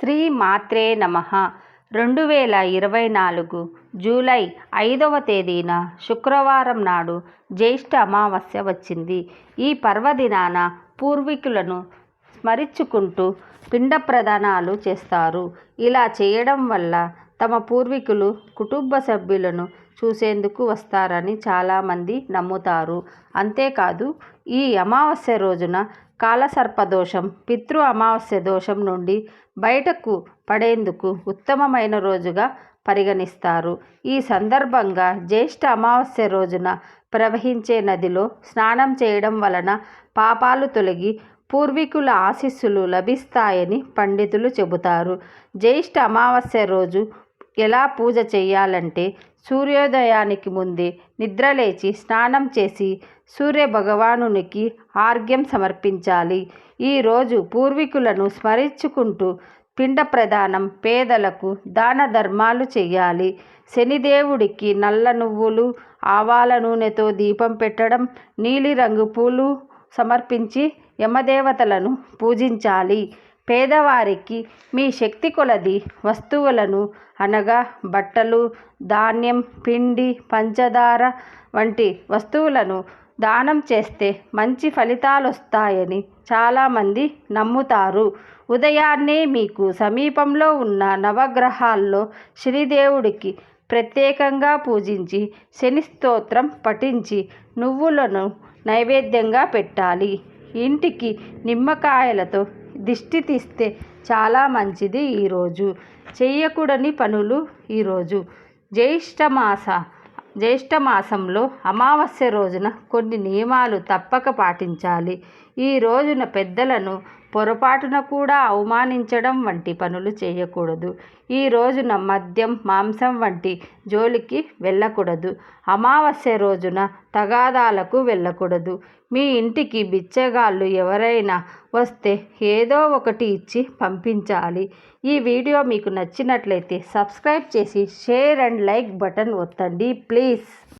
శ్రీ మాత్రే నమ. రెండు వేల ఇరవై నాలుగు జూలై ఐదవ తేదీన శుక్రవారం నాడు జ్యేష్ఠ అమావాస్య వచ్చింది. ఈ పర్వదినాన పూర్వీకులను స్మరించుకుంటూ పిండ ప్రదానాలు చేస్తారు. ఇలా చేయడం వల్ల తమ పూర్వీకులు కుటుంబ సభ్యులను చూసేందుకు వస్తారని చాలామంది నమ్ముతారు. అంతేకాదు ఈ అమావాస్య రోజున కాలసర్పదోషం పితృ అమావాస్య దోషం నుండి బయటకు పడేందుకు ఉత్తమమైన రోజుగా పరిగణిస్తారు. ఈ సందర్భంగా జ్యేష్ఠ అమావాస్య రోజున ప్రవహించే నదిలో స్నానం చేయడం వలన పాపాలు తొలగి పూర్వీకుల ఆశీస్సులు లభిస్తాయని పండితులు చెబుతారు. జ్యేష్ఠ అమావాస్య రోజు ఎలా పూజ చేయాలంటే సూర్యోదయానికి ముందే నిద్రలేచి స్నానం చేసి సూర్య భగవానునికి ఆర్ఘ్యం సమర్పించాలి. ఈరోజు పూర్వీకులను స్మరించుకుంటూ పిండ ప్రదానం పేదలకు దాన ధర్మాలు చేయాలి. శనిదేవుడికి నల్ల నువ్వులు ఆవాల నూనెతో దీపం పెట్టడం నీలిరంగు పూలు సమర్పించి యమదేవతలను పూజించాలి. పేదవారికి మీ శక్తి కొలది వస్తువులను అనగా బట్టలు ధాన్యం పిండి పంచదార వంటి వస్తువులను దానం చేస్తే మంచి ఫలితాలు వస్తాయని చాలామంది నమ్ముతారు. ఉదయాన్నే మీకు సమీపంలో ఉన్న నవగ్రహాల్లో శనిదేవుడికి ప్రత్యేకంగా పూజించి శని స్తోత్రం పఠించి నువ్వులను నైవేద్యంగా పెట్టాలి. ఇంటికి నిమ్మకాయలతో దిష్టి తీస్తే చాలా మంచిది ఈరోజు. చేయకూడని పనులు ఈరోజు. జ్యేష్ఠమాస జ్యేష్ఠమాసంలో అమావాస్య రోజున కొన్ని నియమాలు తప్పక పాటించాలి. ఈ రోజున పెద్దలను పొరపాటున కూడా అవమానించడం వంటి పనులు చేయకూడదు. ఈ రోజున మద్యం మాంసం వంటి జోలికి వెళ్ళకూడదు. అమావాస్య రోజున తగాదాలకు వెళ్ళకూడదు. మీ ఇంటికి బిచ్చగాళ్ళు ఎవరైనా వస్తే ఏదో ఒకటి ఇచ్చి పంపించాలి. ఈ వీడియో మీకు నచ్చినట్లయితే సబ్స్క్రైబ్ చేసి షేర్ అండ్ లైక్ బటన్ ఒత్తండి ప్లీజ్.